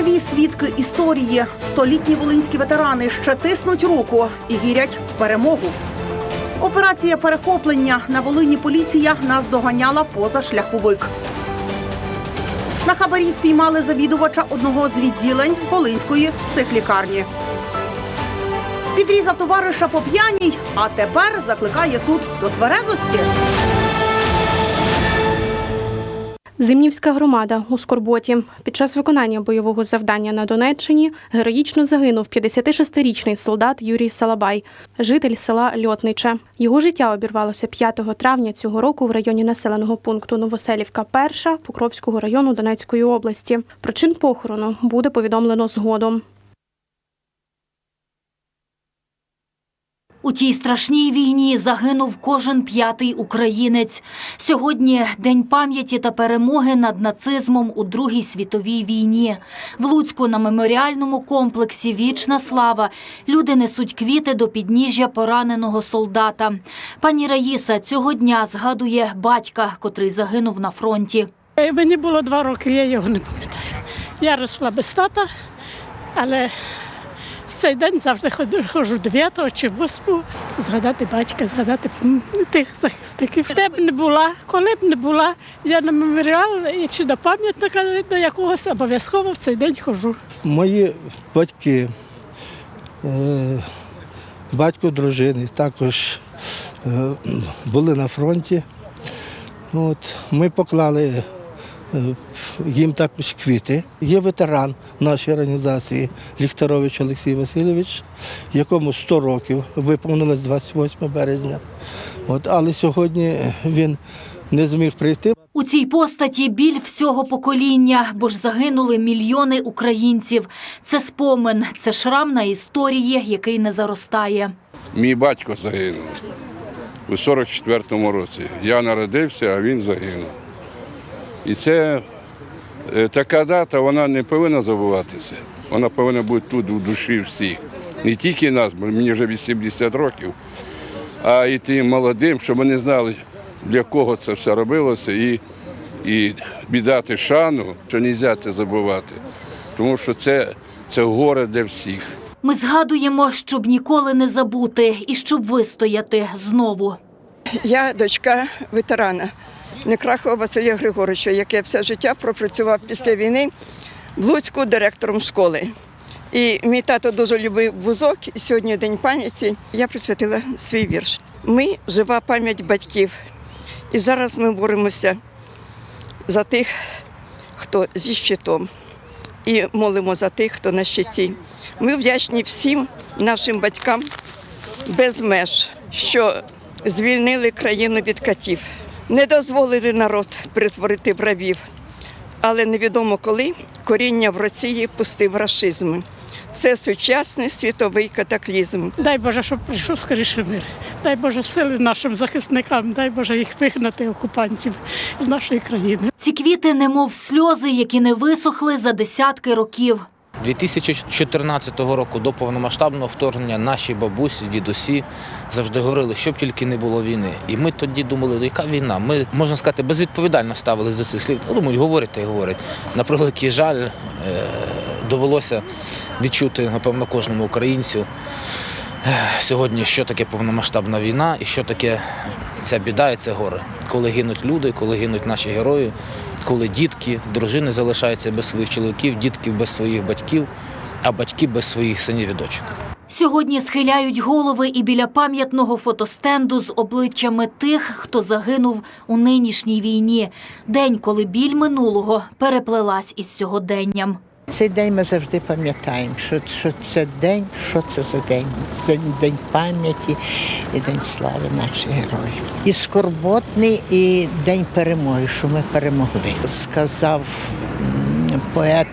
Живі свідки історії, столітні волинські ветерани ще тиснуть руку і вірять в перемогу. Операція перехоплення на Волині поліція наздоганяла позашляховик. На хабарі спіймали завідувача одного з відділень Волинської психлікарні. Підрізав товариша по п'яній, а тепер закликає суд до тверезості. Зимнівська громада у Скорботі під час виконання бойового завдання на Донеччині героїчно загинув 56-річний солдат Юрій Салабай, житель села Льотниче. Його життя обірвалося 5 травня цього року в районі населеного пункту Новоселівка, перша Покровського району Донецької області. Причин похорону буде повідомлено згодом. У тій страшній війні загинув кожен п'ятий українець. Сьогодні день пам'яті та перемоги над нацизмом у Другій світовій війні. В Луцьку на меморіальному комплексі Вічна слава люди несуть квіти до підніжжя пораненого солдата. Пані Раїса цього дня згадує батька, котрий загинув на фронті. Е, Мені було два роки, я його не пам'ятаю. Я росла без тата, але в цей день завжди ходжу, ходжу 9 чи 8 згадати батька, згадати тих захисників. Де б не була, коли б не була, я на меморіал і чи до пам'ятника до якогось обов'язково в цей день ходжу. Мої батьки, е, батько дружини також е, були на фронті. От, ми поклали їм також квіти. Є ветеран нашої організації Ліхтарович Олексій Васильович, якому 100 років виповнилось 28 березня. От, але сьогодні він не зміг прийти. У цій постаті біль всього покоління, бо ж загинули мільйони українців. Це спомин, це шрам на історії, який не заростає. Мій батько загинув у 44-му році. Я народився, а він загинув. І це е, така дата, вона не повинна забуватися. Вона повинна бути тут у душі всіх. Не тільки нас, бо мені вже 80 років, а і тим молодим, щоб вони знали, для кого це все робилося, і, і віддати шану, що не можна це забувати. Тому що це, це горе для всіх. Ми згадуємо, щоб ніколи не забути і щоб вистояти знову. Я дочка ветерана Некрахова Василя Григоровича, який все життя пропрацював після війни в Луцьку директором школи. І мій тато дуже любив бузок, і сьогодні день пам'яті. Я присвятила свій вірш. Ми жива пам'ять батьків. І зараз ми боремося за тих, хто зі щитом, і молимо за тих, хто на щиті. Ми вдячні всім нашим батькам без меж, що звільнили країну від катів, не дозволили народ перетворити в рабів. Але невідомо коли коріння в Росії пустив рашизм. Це сучасний світовий катаклізм. Дай Боже, щоб прийшов скоріше мир. Дай Боже сили нашим захисникам, дай Боже їх вигнати окупантів з нашої країни. Ці квіти, немов сльози, які не висохли за десятки років. 2014 року до повномасштабного вторгнення наші бабусі, дідусі завжди говорили, щоб тільки не було війни. І ми тоді думали, ну яка війна? Ми, можна сказати, безвідповідально ставились до цих слів. Ну, думають, говорять та говорять. На превеликий жаль, е, довелося відчути, напевно, кожному українцю е, сьогодні, що таке повномасштабна війна і що таке ця біда і це горе. Коли гинуть люди, коли гинуть наші герої, коли дітки, дружини залишаються без своїх чоловіків, дітки без своїх батьків, а батьки без своїх синів і дочок. Сьогодні схиляють голови і біля пам'ятного фотостенду з обличчями тих, хто загинув у нинішній війні. День, коли біль минулого переплелась із сьогоденням. Цей день ми завжди пам'ятаємо, що, що це день, що це за день. Це день пам'яті і день слави наших героїв. І скорботний, і день перемоги, що ми перемогли. Сказав поет.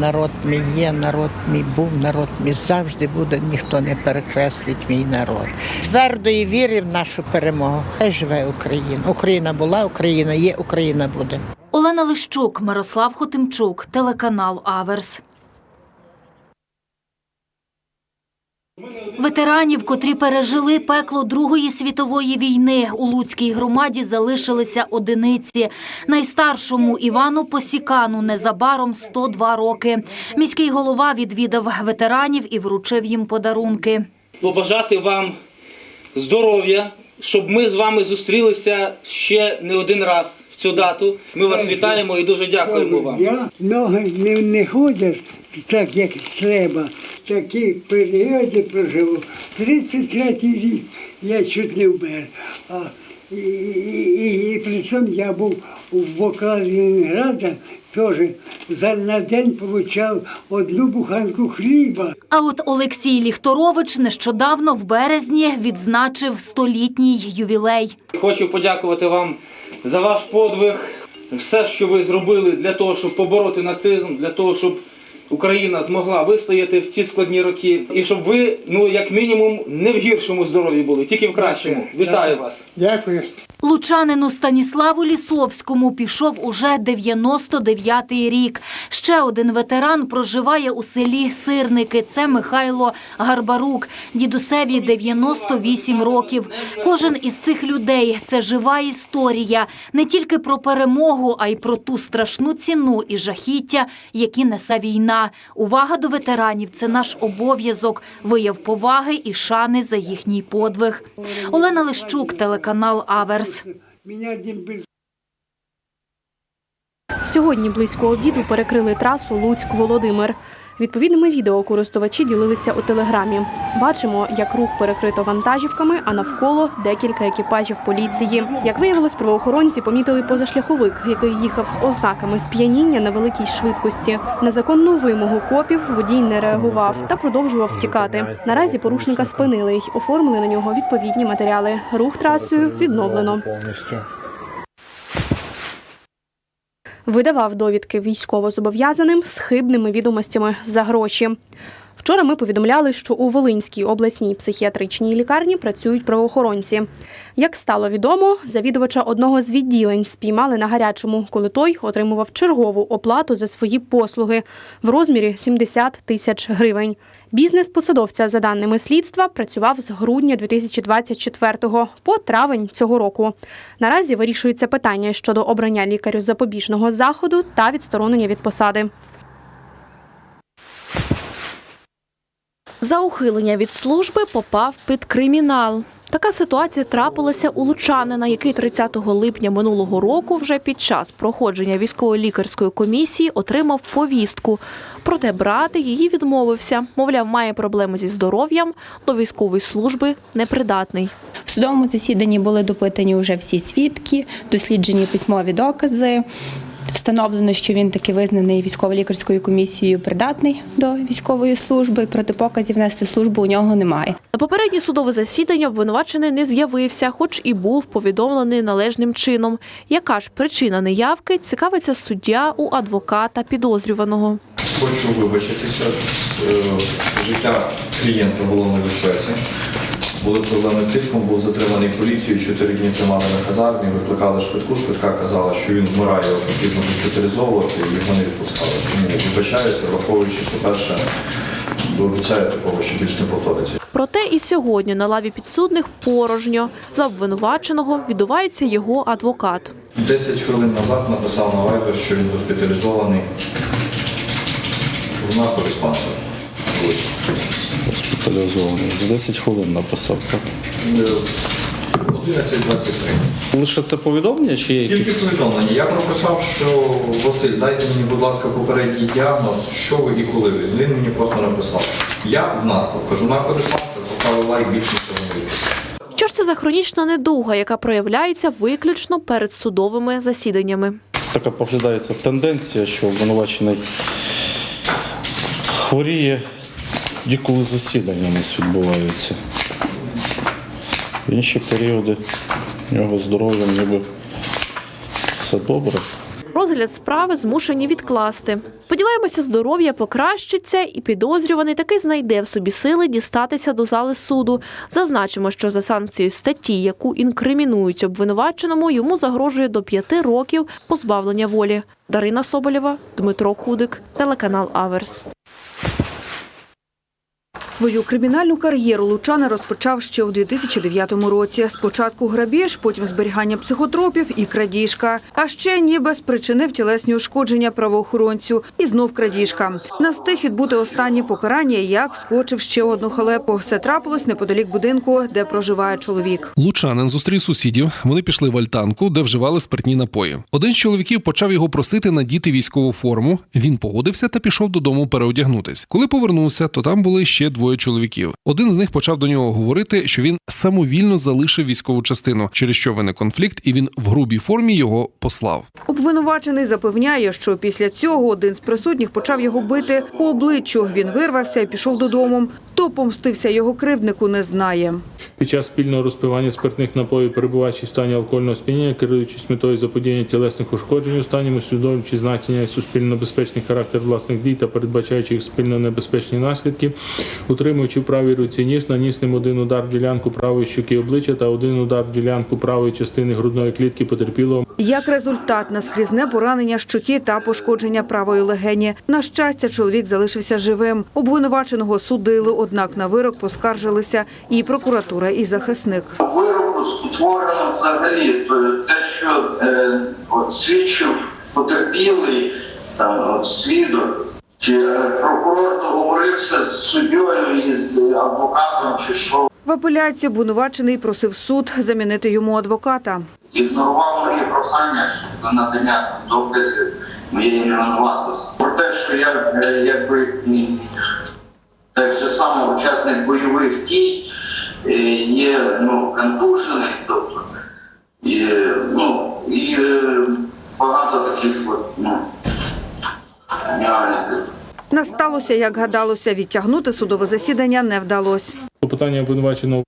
Народ мій є, народ мій був, народ мій завжди буде, ніхто не перекреслить мій народ. Твердої віри в нашу перемогу. Хай живе Україна. Україна була, Україна є, Україна буде. Олена Лищук, Мирослав Хотимчук, телеканал Аверс. Ветеранів, котрі пережили пекло Другої світової війни, у Луцькій громаді залишилися одиниці. Найстаршому Івану Посікану незабаром 102 роки. Міський голова відвідав ветеранів і вручив їм подарунки. побажати вам здоров'я, щоб ми з вами зустрілися ще не один раз цю дату. Ми вас вітаємо і дуже дякуємо вам. Ноги не, не ходять так, як треба. Такі періоди проживу. 33-й рік я чуть не вмер. А, і, і, і, і при цьому я був у вокалі Ленинграда, теж за, на день получав одну буханку хліба. А от Олексій Ліхторович нещодавно в березні відзначив столітній ювілей. Хочу подякувати вам за ваш подвиг, все, що ви зробили для того, щоб побороти нацизм, для того, щоб Україна змогла вистояти в ті складні роки, і щоб ви, ну як мінімум, не в гіршому здоров'ї були, тільки в кращому. Вітаю вас. Дякую. Лучанину Станіславу Лісовському пішов уже 99-й рік. Ще один ветеран проживає у селі Сирники. Це Михайло Гарбарук. Дідусеві 98 років. Кожен із цих людей – це жива історія. Не тільки про перемогу, а й про ту страшну ціну і жахіття, які несе війна. Увага до ветеранів – це наш обов'язок. Вияв поваги і шани за їхній подвиг. Олена Лищук, телеканал Аверс. Один Сьогодні близько обіду перекрили трасу Луцьк-Володимир. Відповідними відео користувачі ділилися у телеграмі. Бачимо, як рух перекрито вантажівками, а навколо декілька екіпажів поліції. Як виявилось, правоохоронці помітили позашляховик, який їхав з ознаками сп'яніння на великій швидкості. На законну вимогу копів водій не реагував та продовжував втікати. Наразі порушника спинили й оформили на нього відповідні матеріали. Рух трасою відновлено. Видавав довідки військовозобов'язаним з хибними відомостями за гроші. Вчора ми повідомляли, що у Волинській обласній психіатричній лікарні працюють правоохоронці. Як стало відомо, завідувача одного з відділень спіймали на гарячому, коли той отримував чергову оплату за свої послуги в розмірі 70 тисяч гривень. Бізнес посадовця, за даними слідства, працював з грудня 2024 по травень цього року. Наразі вирішується питання щодо обрання лікарю запобіжного заходу та відсторонення від посади. За ухилення від служби попав під кримінал. Така ситуація трапилася у лучанина, який 30 липня минулого року вже під час проходження військово-лікарської комісії отримав повістку. Проте брати її відмовився. Мовляв, має проблеми зі здоров'ям, до військової служби непридатний. В судовому засіданні були допитані вже всі свідки, досліджені письмові докази. Встановлено, що він таки визнаний військово-лікарською комісією придатний до військової служби. Протипоказів нести службу у нього немає. На попереднє судове засідання обвинувачений не з'явився, хоч і був повідомлений належним чином. Яка ж причина неявки цікавиться суддя у адвоката підозрюваного. Хочу вибачитися. Е, Життя клієнта було в небезпеці. Були проблеми з тиском, був затриманий поліцією, чотири дні тримали на казармі, викликали швидку, швидка казала, що він вмирає, його потрібно госпіталізовувати, і його не відпускали. Тому вибачаюся, враховуючи, що перше обіцяю такого, що більш не повториться. Проте і сьогодні на лаві підсудних порожньо. За обвинуваченого відбувається його адвокат. 10 хвилин назад написав на Viber, що він госпіталізований в наркодиспансер. Госпіталізований. За 10 хвилин написав. Так? Е, 11.23. Лише це повідомлення чи є Тільки повідомлення. Я прописав, що Василь, дайте мені, будь ласка, попередній діагноз, що ви і коли ви. Він мені просто написав. Я в нарко. Кажу, наркодиспансер, поставив лайк, більше нічого не вийде. Що ж це за хронічна недуга, яка проявляється виключно перед судовими засіданнями? Така поглядається тенденція, що обвинувачений хворіє, і коли засідання у нас відбуваються. В інші періоди у нього здоров'я ніби все добре. Розгляд справи змушені відкласти. Сподіваємося, здоров'я покращиться, і підозрюваний таки знайде в собі сили дістатися до зали суду. Зазначимо, що за санкцією статті, яку інкримінують обвинуваченому, йому загрожує до п'яти років позбавлення волі. Дарина Соболєва, Дмитро Кудик, телеканал Аверс. Свою кримінальну кар'єру Лучани розпочав ще у 2009 році. Спочатку грабіж, потім зберігання психотропів і крадіжка. А ще ніби спричинив тілесні ушкодження правоохоронцю. І знов крадіжка. Не встиг відбути останнє покарання, як вскочив ще одну халепу. Все трапилось неподалік будинку, де проживає чоловік. Лучанин зустрів сусідів. Вони пішли в альтанку, де вживали спиртні напої. Один з чоловіків почав його просити надіти військову форму. Він погодився та пішов додому переодягнутись. Коли повернувся, то там були ще двоє чоловіків. Один з них почав до нього говорити, що він самовільно залишив військову частину, через що виник конфлікт, і він в грубій формі його послав. Обвинувачений запевняє, що після цього один з присутніх почав його бити по обличчю. Він вирвався і пішов додому. Хто помстився його кривднику, не знає. Під час спільного розпивання спиртних напоїв, перебуваючи в стані алкогольного сп'яніння, керуючись метою заподіяння тілесних ушкоджень, у стані усвідомлюючи значення і суспільно небезпечний характер власних дій та передбачаючи їх спільно небезпечні наслідки, утримуючи в правій руці ніж, наніс ним один удар в ділянку правої щоки обличчя та один удар в ділянку правої частини грудної клітки потерпілого. Як результат, наскрізне поранення щоки та пошкодження правої легені. На щастя, чоловік залишився живим. Обвинуваченого судили, однак на вирок поскаржилися і прокуратура, і захисник. вироку створено взагалі те, що е, от, свідчив потерпілий там, от, свідок, чи прокурор договорився з суддєю з адвокатом, чи що, В апеляції обвинувачений просив суд замінити йому адвоката. ігнорував мої прохання щодо надання доказів моєї невинуватості. Про те, що я е, якби так же саме учасник бойових дій е, є ну, контужений, тобто і, ну, і е, багато таких от, ну. Не сталося, як гадалося, відтягнути судове засідання не вдалося. Питання обвинуваченого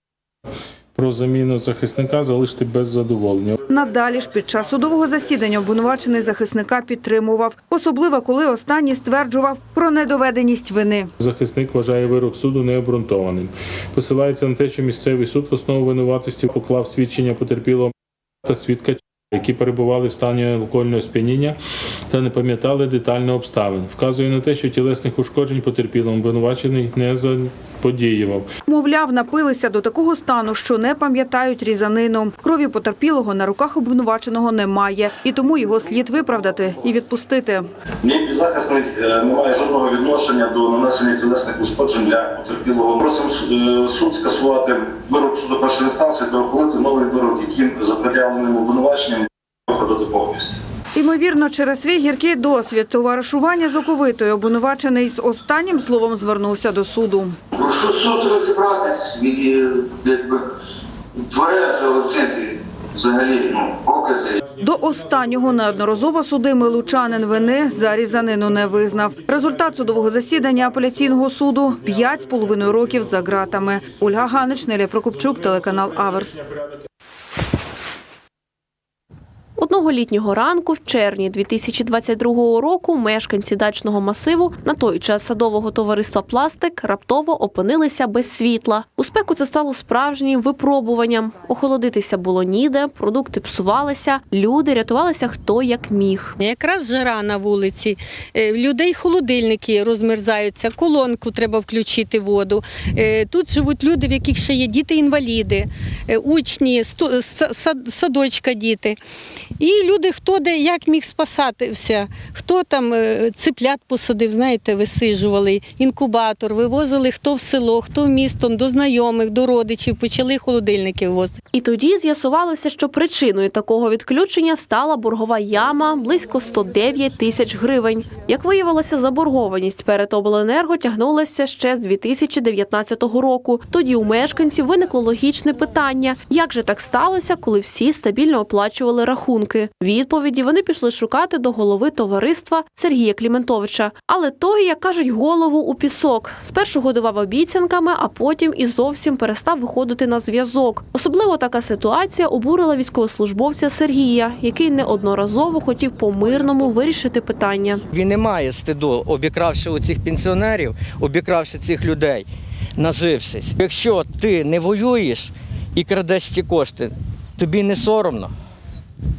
про заміну захисника залишити без задоволення. Надалі ж під час судового засідання обвинувачений захисника підтримував, особливо коли останній стверджував про недоведеність вини. Захисник вважає вирок суду необґрунтованим. Посилається на те, що місцевий суд в основу винуватості поклав свідчення потерпілого та свідка, які перебували в стані алкогольного сп'яніння та не пам'ятали детально обставин. Вказує на те, що тілесних ушкоджень потерпілим обвинувачений не заподіював. Мовляв, напилися до такого стану, що не пам'ятають різанину. Крові потерпілого на руках обвинуваченого немає, і тому його слід виправдати і відпустити. Мій підзахисник е, не має жодного відношення до нанесення тілесних ушкоджень для потерпілого. Просимо е, суд скасувати вирок суду першої інстанції та ухвалити новий вирок, яким за пред'явленим обвинуваченням виправдати повністю. Ймовірно, через свій гіркий досвід товаришування з оковитою обвинувачений з останнім словом звернувся до суду. Прошу суд розібратись е, якби тверезо оцінити взагалі ну, покази. До останнього неодноразово судимий лучанин вини за різанину не визнав. Результат судового засідання апеляційного суду – 5,5 років за ґратами. Ольга Ганич, Неля Прокопчук, телеканал Аверс. Одного літнього ранку, в червні 2022 року, мешканці дачного масиву, на той час садового товариства Пластик, раптово опинилися без світла. У спеку це стало справжнім випробуванням. Охолодитися було ніде, продукти псувалися, люди рятувалися хто як міг. Якраз жара на вулиці, е, людей холодильники розмерзаються, колонку треба включити воду. Е, Тут живуть люди, в яких ще є діти-інваліди, е, учні, садочка діти. І люди, хто де як міг спасатися, хто там е, циплят посадив, знаєте, висижували, інкубатор, вивозили хто в село, хто в місто, до знайомих, до родичів, почали холодильники вивозити. І тоді з'ясувалося, що причиною такого відключення стала боргова яма близько 109 тисяч гривень. Як виявилося, заборгованість перед обленерго тягнулася ще з 2019 року. Тоді у мешканців виникло логічне питання: як же так сталося, коли всі стабільно оплачували рахунки? Відповіді вони пішли шукати до голови товариства Сергія Кліментовича. Але той, як кажуть, голову у пісок. Спершу годував обіцянками, а потім і зовсім перестав виходити на зв'язок. Особливо така ситуація обурила військовослужбовця Сергія, який неодноразово хотів по-мирному вирішити питання. Він не має стиду, обікравши у цих пенсіонерів, обікравши цих людей, нажившись. Якщо ти не воюєш і крадеш ці кошти, тобі не соромно.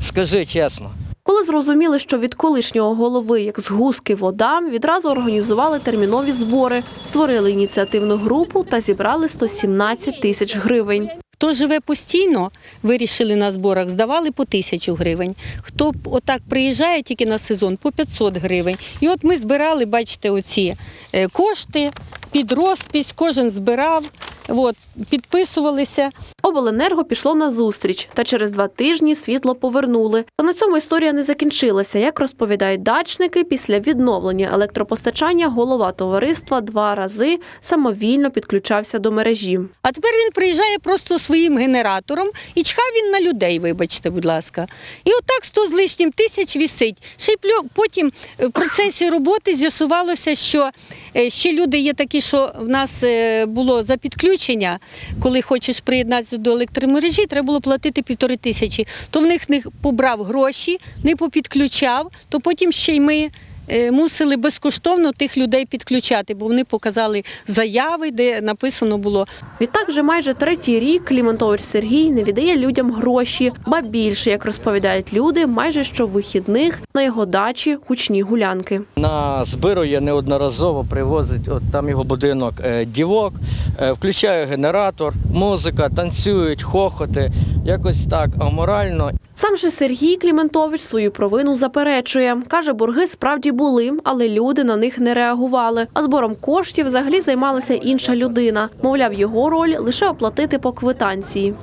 Скажи чесно. Коли зрозуміли, що від колишнього голови як з гуски вода, відразу організували термінові збори, створили ініціативну групу та зібрали 117 тисяч гривень. Хто живе постійно, вирішили на зборах, здавали по тисячу гривень. Хто отак приїжджає тільки на сезон, по 500 гривень. І от ми збирали, бачите, оці е, кошти під розпись, кожен збирав, от, підписувалися. Обленерго пішло на зустріч, та через два тижні світло повернули. Та на цьому історія не закінчилася. Як розповідають дачники, після відновлення електропостачання голова товариства два рази самовільно підключався до мережі. А тепер він приїжджає просто своїм генератором і чхав він на людей, вибачте, будь ласка. І отак 100 з лишнім тисяч вісить. Ще й потім в процесі роботи з'ясувалося, що е, ще люди є такі, що в нас е, було за підключення, коли хочеш приєднатися до електромережі, треба було платити півтори тисячі. То в них не побрав гроші, не попідключав, то потім ще й ми. Е, Мусили безкоштовно тих людей підключати, бо вони показали заяви, де написано було Відтак вже майже третій рік Кліментович Сергій не віддає людям гроші, ба більше, як розповідають люди, майже щовихідних на його дачі гучні гулянки. На збирує неодноразово привозить от там його будинок е, дівок, е, включає генератор, музика, танцюють, хохоти, якось так аморально. Сам же Сергій Кліментович свою провину заперечує. Каже, борги справді були, але люди на них не реагували. А збором коштів взагалі займалася інша людина. Мовляв, його роль лише оплатити по квитанції.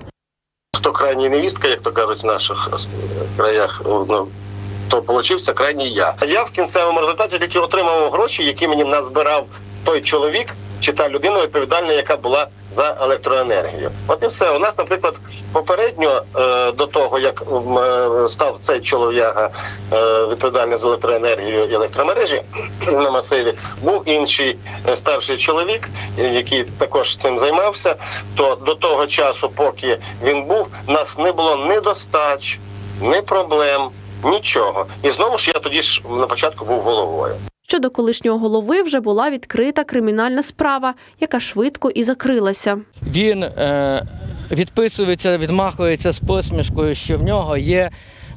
Хто крайній невістка, як то кажуть в наших е, краях, ну, то получився крайній я. Я в кінцевому результаті тільки отримав гроші, які мені назбирав той чоловік чи та людина відповідальна, яка була за електроенергію. От і все. У нас, наприклад, попередньо е, до того, як е, став цей чолов'яга е, відповідальний за електроенергію і електромережі на масиві, був інший е, старший чоловік, е, який також цим займався. То до того часу, поки він був, нас не було ні достач, ні проблем, нічого. І знову ж я тоді ж на початку був головою. Щодо колишнього голови вже була відкрита кримінальна справа, яка швидко і закрилася. Він е, відписується, відмахується з посмішкою, що в нього є,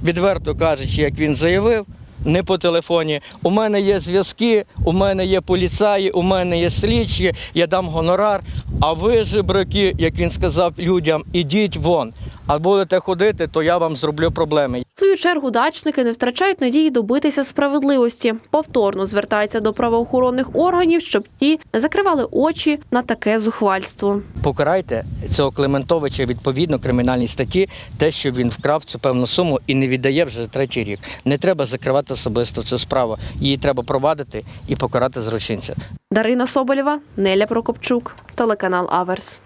відверто кажучи, як він заявив. Не по телефоні. У мене є зв'язки, у мене є поліцаї, у мене є слідчі, я дам гонорар. А ви, жебраки, як він сказав людям, ідіть вон. А будете ходити, то я вам зроблю проблеми. Свою чергу дачники не втрачають надії добитися справедливості. Повторно звертаються до правоохоронних органів, щоб ті не закривали очі на таке зухвальство. Покарайте цього Клементовича відповідно кримінальній статті, те, що він вкрав цю певну суму і не віддає вже третій рік. Не треба закривати особисто цю справу. Її треба провадити і покарати злочинця. Дарина Соболєва, Неля Прокопчук, телеканал Аверс.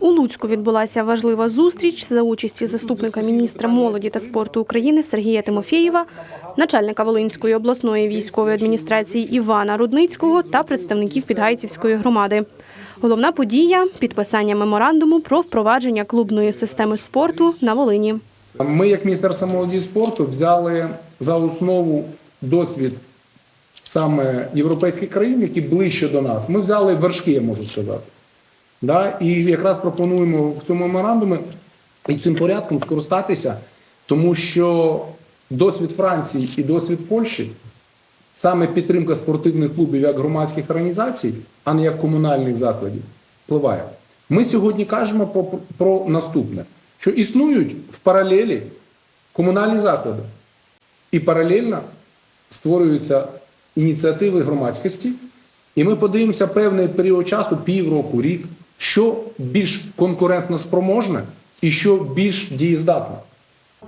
У Луцьку відбулася важлива зустріч за участі заступника міністра молоді та спорту України Сергія Тимофєєва, начальника Волинської обласної військової адміністрації Івана Рудницького та представників Підгайцівської громади. Головна подія підписання меморандуму про впровадження клубної системи спорту на Волині. Ми, як Міністерство молоді і спорту, взяли за основу досвід саме європейських країн, які ближче до нас. Ми взяли вершки, я можу сказати. Да? І якраз пропонуємо в цьому меморандумі і цим порядком скористатися, тому що досвід Франції і досвід Польщі, саме підтримка спортивних клубів як громадських організацій, а не як комунальних закладів, впливає. Ми сьогодні кажемо про, про наступне: що існують в паралелі комунальні заклади, і паралельно створюються ініціативи громадськості, і ми подивимося певний період часу, півроку, рік, що більш конкурентно спроможне і що більш дієздатне.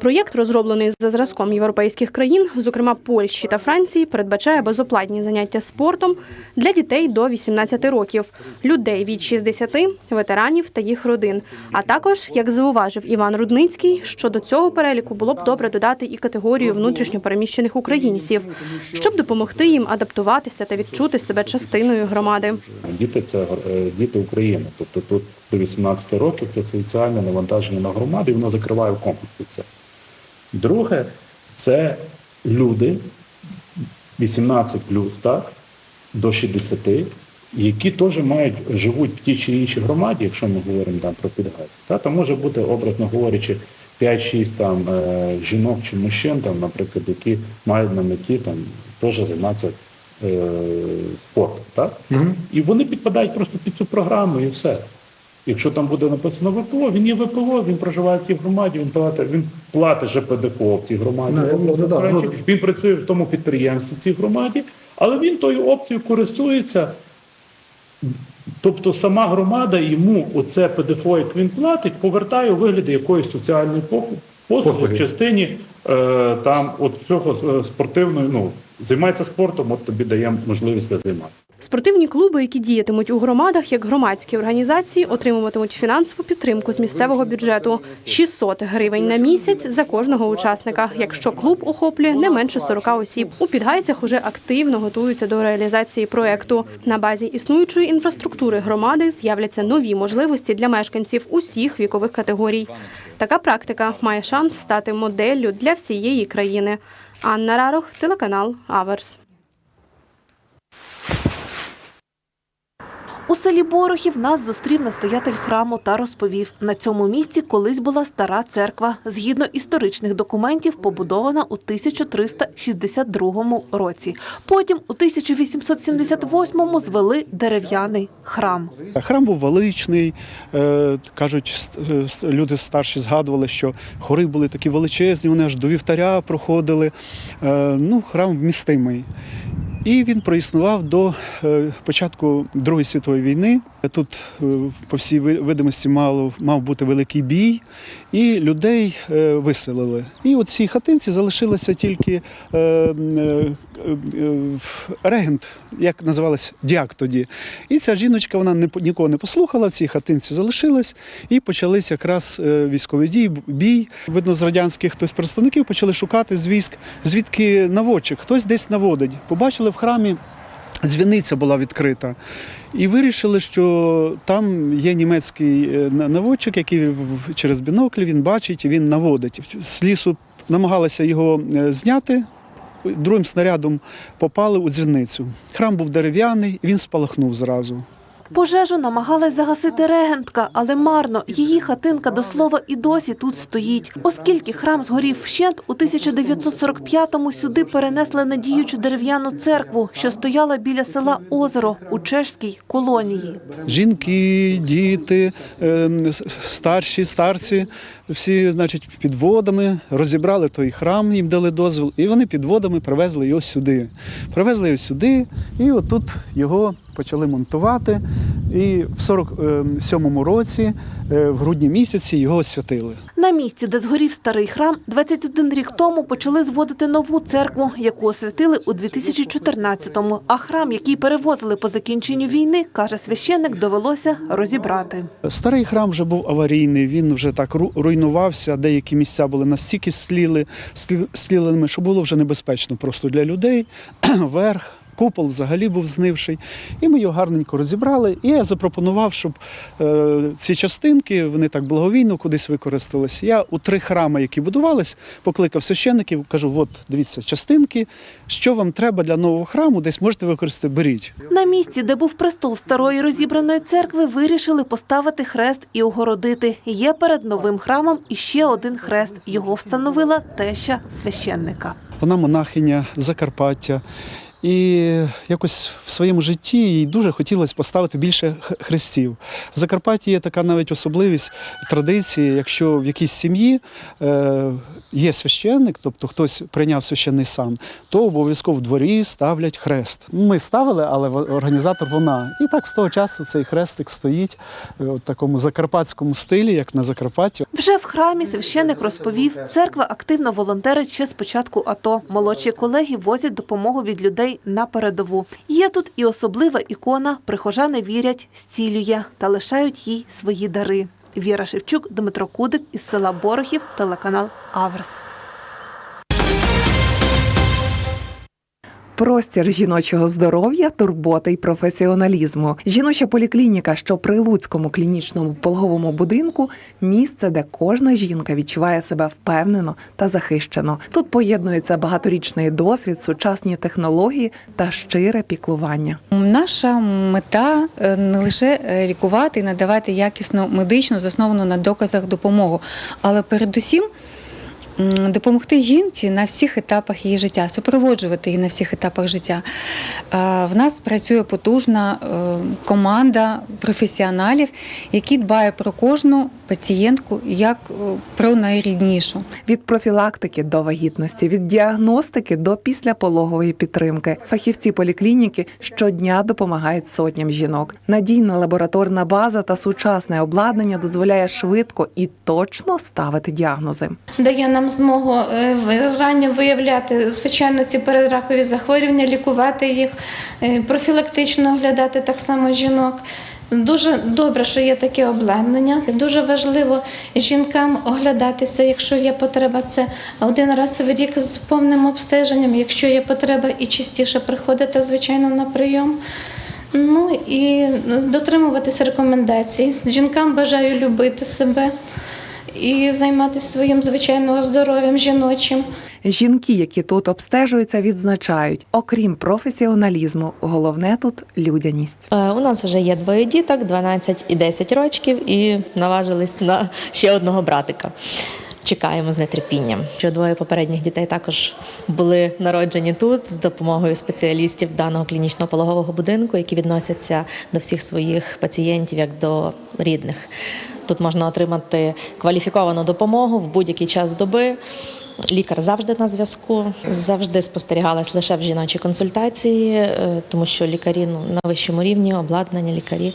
Проєкт, розроблений за зразком європейських країн, зокрема Польщі та Франції, передбачає безоплатні заняття спортом для дітей до 18 років, людей від 60, ветеранів та їх родин. А також, як зауважив Іван Рудницький, що до цього переліку було б добре додати і категорію внутрішньопереміщених українців, щоб допомогти їм адаптуватися та відчути себе частиною громади. Діти це е, діти України. Тобто тут до 18 років це соціальне навантаження на громаду, і воно закриває в комплексі це. Друге, це люди 18 так, до 60, які теж мають, живуть в тій чи іншій громаді, якщо ми говоримо там про підгаз. Та, то може бути, образно говорячи, 5-6 там е, жінок чи мужчин, там, наприклад, які мають на меті там теж займатися е, спортом. Так? І вони підпадають просто під цю програму і все. Якщо там буде написано ВПО, він є ВПО, він проживає в тій громаді, він платить, він платить ЖПДФО в цій громаді. Ну, я можу, да, речі, він працює в тому підприємстві в цій громаді, але він тою опцією користується. Тобто сама громада йому оце ПДФО, як він платить, повертає у вигляді якоїсь соціальної послуги в частині е, там от цього е, спортивної, ну, займається спортом, от тобі даємо можливість займатися. Спортивні клуби, які діятимуть у громадах як громадські організації, отримуватимуть фінансову підтримку з місцевого бюджету 600 гривень на місяць за кожного учасника. Якщо клуб охоплює не менше 40 осіб. У підгайцях уже активно готуються до реалізації проекту. На базі існуючої інфраструктури громади з'являться нові можливості для мешканців усіх вікових категорій. Така практика має шанс стати моделлю для всієї країни. Анна Рарох, телеканал Аверс. У селі Борохів нас зустрів настоятель храму та розповів, на цьому місці колись була стара церква. Згідно історичних документів, побудована у 1362 році. Потім у 1878 звели дерев'яний храм. Храм був величний. е, Кажуть, е, люди старші згадували, що хори були такі величезні, вони аж до вівтаря проходили. Е, Ну, храм вмістимий. І він проіснував до е, початку Другої світової війни. Тут е, по всій видимості мало, мав бути великий бій, і людей е, виселили. І от цій хатинці залишилося тільки е, е, регент, як називалась дяк тоді. І ця жіночка вона нікого не послухала, в цій хатинці залишилась, і почались якраз військові дії, бій. Видно, з радянських хтось представників почали шукати з військ, звідки наводчик, хтось десь наводить. Побачили в храмі. Дзвіниця була відкрита, і вирішили, що там є німецький е, наводчик, який через біноклі він бачить, він наводить. З лісу намагалися його е, зняти. Другим снарядом попали у дзвіницю. Храм був дерев'яний, він спалахнув зразу. Пожежу намагалась загасити регентка, але марно. Її хатинка до слова і досі тут стоїть. Оскільки храм згорів вщент, у 1945-му сюди перенесли надіючу дерев'яну церкву, що стояла біля села Озеро у чешській колонії. Жінки, діти, ем, старші, старці, всі, значить, підводами розібрали той храм, їм дали дозвіл, і вони підводами привезли його сюди. Привезли його сюди, і отут його почали монтувати. І в 47-му році, е, в грудні місяці, його освятили. На місці, де згорів старий храм, 21 рік тому почали зводити нову церкву, яку освятили у 2014-му. А храм, який перевозили по закінченню війни, каже священник, довелося розібрати. Старий храм вже був аварійний, він вже так ру- руйнувався. Деякі місця були настільки сліли, сліленими, що було вже небезпечно просто для людей. Верх. Купол взагалі був знивший, і ми його гарненько розібрали. І я запропонував, щоб е, ці частинки вони так благовійно кудись використалися. Я у три храми, які будувались, покликав священників, кажу: от дивіться, частинки, що вам треба для нового храму, десь можете використати, беріть. На місці, де був престол старої розібраної церкви, вирішили поставити хрест і огородити. Є перед новим храмом іще один хрест. Його встановила теща священника. Вона монахиня Закарпаття. І якось в своєму житті їй дуже хотілося поставити більше хрестів. В Закарпатті є така навіть особливість традиції, якщо в якійсь сім'ї е, є священник, тобто хтось прийняв священний сан, то обов'язково в дворі ставлять хрест. Ми ставили, але організатор вона. І так з того часу цей хрестик стоїть е, в такому закарпатському стилі, як на Закарпатті. Вже в храмі священник розповів, церква активно волонтерить ще з початку АТО. Молодші колеги возять допомогу від людей на передову. Є тут і особлива ікона. Прихожани вірять, зцілює та лишають їй свої дари. Віра Шевчук, Дмитро Кудик із села Борохів, телеканал Аверс. Простір жіночого здоров'я, турботи й професіоналізму. Жіноча поліклініка, що при Луцькому клінічному пологовому будинку місце, де кожна жінка відчуває себе впевнено та захищено. Тут поєднується багаторічний досвід, сучасні технології та щире піклування. Наша мета е, не лише е, лікувати і надавати якісну медичну, засновану на доказах допомогу, але передусім допомогти жінці на всіх етапах її життя, супроводжувати її на всіх етапах життя. Е, В нас працює потужна е, команда професіоналів, які дбають про кожну пацієнтку як е, про найріднішу. Від профілактики до вагітності, від діагностики до післяпологової підтримки. Фахівці поліклініки щодня допомагають сотням жінок. Надійна лабораторна база та сучасне обладнання дозволяє швидко і точно ставити діагнози. дає нам змогу е, ранньо виявляти звичайно ці передракові захворювання, лікувати їх, е, профілактично оглядати так само жінок. Дуже добре, що є таке обладнання. Дуже важливо жінкам оглядатися, якщо є потреба, це один раз в рік з повним обстеженням. Якщо є потреба, і частіше приходити, звичайно, на прийом. Ну і дотримуватися рекомендацій. Жінкам бажаю любити себе і займатися своїм звичайним здоров'ям жіночим. Жінки, які тут обстежуються, відзначають, окрім професіоналізму, головне тут людяність. Е, У нас вже є двоє діток, 12 і 10 років, і наважились на ще одного братика. Чекаємо з нетерпінням. Що двоє попередніх дітей також були народжені тут з допомогою спеціалістів даного клінічного пологового будинку, які відносяться до всіх своїх пацієнтів як до рідних. Тут можна отримати кваліфіковану допомогу в будь-який час доби. Лікар завжди на зв'язку, завжди спостерігалась лише в жіночій консультації, е, тому що лікарі ну, на вищому рівні, обладнання лікарі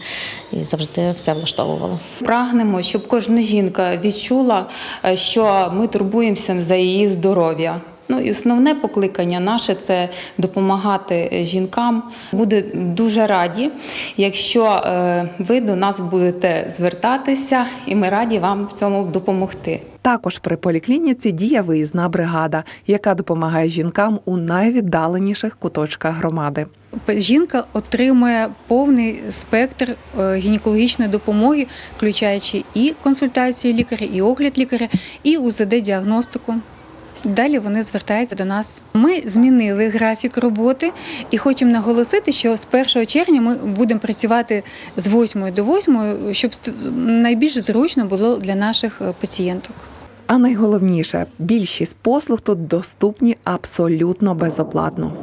і завжди все влаштовувало. Прагнемо, щоб кожна жінка відчула, е, що ми турбуємося за її здоров'я. Ну і основне покликання наше це допомагати жінкам. Буде дуже раді, якщо е, ви до нас будете звертатися, і ми раді вам в цьому допомогти. Також при поліклініці діє виїзна бригада, яка допомагає жінкам у найвіддаленіших куточках громади. Жінка отримує повний спектр е, гінекологічної допомоги, включаючи і консультацію лікаря, і огляд лікаря, і УЗД-діагностику. Далі вони звертаються до нас. Ми змінили графік роботи і хочемо наголосити, що з 1 червня ми будемо працювати з 8 до 8, щоб найбільш зручно було для наших е, пацієнток. А найголовніше, більшість послуг тут доступні абсолютно безоплатно.